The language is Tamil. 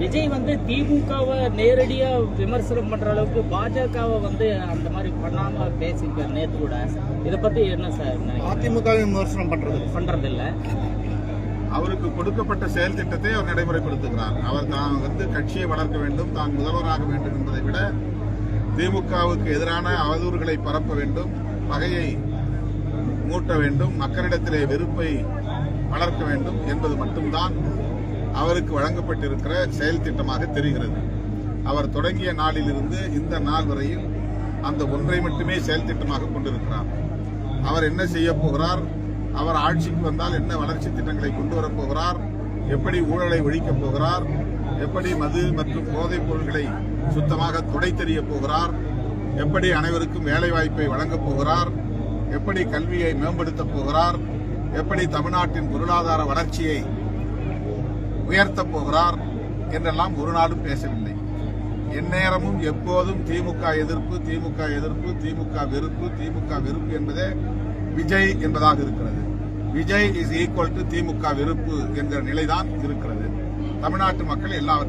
விஜய் வந்து திமுகவை நேரடியா விமர்சனம் பண்ற அளவுக்கு பாஜகவை வந்து அந்த மாதிரி பண்ணாம பேசியிருக்காரு நேத்து கூட. இத பத்தி என்ன சார்? அதிமுக விமர்சனம் பண்றது பண்றது இல்ல அவருக்கு கொடுக்கப்பட்ட செயல் திட்டத்தை அவர் நடைமுறைப்படுத்துகிறார் அவர் தான் வந்து கட்சியை வளர்க்க வேண்டும் தான் முதல்வராக வேண்டும் என்பதை விட திமுகவுக்கு எதிரான அவதூறுகளை பரப்ப வேண்டும் பகையை மூட்ட வேண்டும் மக்களிடத்திலே வெறுப்பை வளர்க்க வேண்டும் என்பது மட்டும்தான் அவருக்கு வழங்கப்பட்டிருக்கிற செயல் திட்டமாக தெரிகிறது. அவர் தொடங்கிய நாளிலிருந்து இந்த நாள் வரையில் அந்த ஒன்றை மட்டுமே செயல் திட்டமாக கொண்டிருக்கிறார். அவர் என்ன செய்ய போகிறார்? அவர் ஆட்சிக்கு வந்தால் என்ன வளர்ச்சி திட்டங்களை கொண்டு வரப் போகிறார்? எப்படி ஊழலை ஒழிக்கப் போகிறார்? எப்படி மது மற்றும் போதைப் பொருட்களை சுத்தமாக துடை தெரிய போகிறார்? எப்படி அனைவருக்கும் வேலை வாய்ப்பை வழங்கப் போகிறார்? எப்படி கல்வியை மேம்படுத்தப் போகிறார்? எப்படி தமிழ்நாட்டின் பொருளாதார வளர்ச்சியை உயர்த்தப் போகிறார் என்றெல்லாம் ஒரு நாளும் பேசவில்லை. எந்நேரமும் எப்போதும் திமுக எதிர்ப்பு திமுக எதிர்ப்பு திமுக வெறுப்பு திமுக வெறுப்பு என்பதே விஜய் என்பதாக இருக்கிறது. Vijay is equal to DMK வெறுப்பு என்கிற நிலைதான் இருக்கிறது. தமிழ்நாட்டு மக்கள் எல்லாவற்றையும்